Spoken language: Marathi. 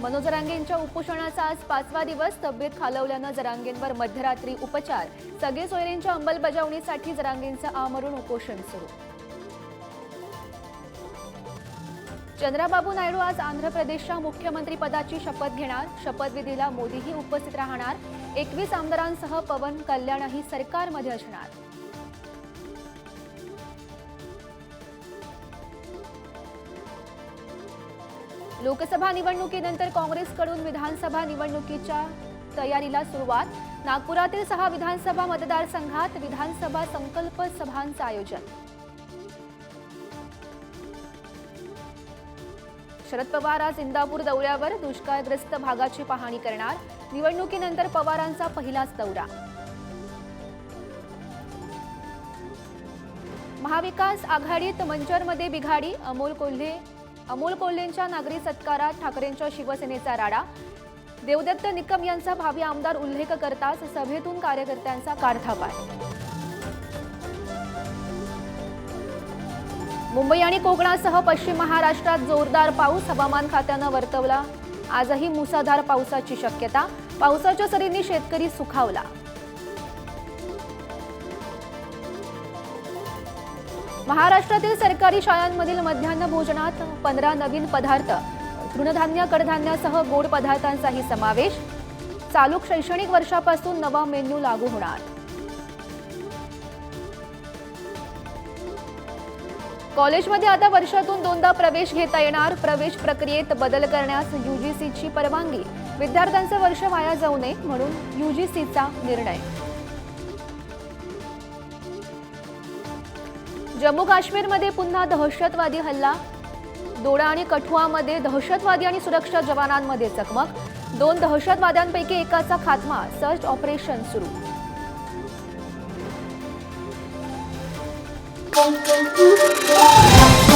मनोज जरांगेंच्या उपोषणाचा आज पाचवा दिवस. तब्येत खालवल्यानं जरांगेंवर मध्यरात्री उपचार. सगळे सोयरींच्या अंमलबजावणीसाठी जरांगेंचं आमरण उपोषण सुरू. चंद्राबाबू नायडू आज आंध्र प्रदेशच्या मुख्यमंत्रीपदाची शपथ घेणार. शपथविधीला मोदीही उपस्थित राहणार. एकवीस आमदारांसह पवन कल्याणही सरकारमध्ये असणार. लोकसभा निवडणुकीनंतर काँग्रेसकडून विधानसभा निवडणुकीच्या तयारीला सुरुवात. नागपुरातील सहा विधानसभा मतदारसंघात विधानसभा संकल्प सभांचं आयोजन. शरद पवार आज इंदापूर दौऱ्यावर दुष्काळग्रस्त भागाची पाहणी करणार. निवडणुकीनंतर पवारांचा पहिलाच दौरा. महाविकास आघाडीत मंचरमध्ये बिघाडी अमोल कोल्हे अमोल कोल्हेंच्या नागरी सत्कारात ठाकरेंच्या शिवसेनेचा राडा. देवदत्त निकम यांचा भावी आमदार उल्लेख करताच सभेतून कार्यकर्त्यांचा काढथापाय मुंबई आणि कोकणासह पश्चिम महाराष्ट्रात जोरदार पाऊस हवामान खात्यानं वर्तवला. आजही मुसळधार पावसाची शक्यता. पावसाच्या सरींनी शेतकरी सुखावला. महाराष्ट्रातील सरकारी शाळांमधील मध्यान्ह भोजनात पंधरा नवीन पदार्थ तृणधान्य कडधान्यासह गोड पदार्थांचाही समावेश. चालू शैक्षणिक वर्षापासून नवा मेन्यू लागू होणार. कॉलेजमध्ये आता वर्षातून दोनदा प्रवेश घेता येणार. प्रवेश प्रक्रियेत बदल करण्यास युजीसीची परवानगी. विद्यार्थ्यांचं वर्ष वाया जाऊ नये म्हणून युजीसीचा निर्णय. जम्मू काश्मीरमध्ये पुन्हा दहशतवादी हल्ला. दोडा आणि कठुआमध्ये दहशतवादी आणि सुरक्षा जवानांमध्ये चकमक. दोन दहशतवाद्यांपैकी एकाचा खात्मा. सर्च ऑपरेशन सुरू. Thank you.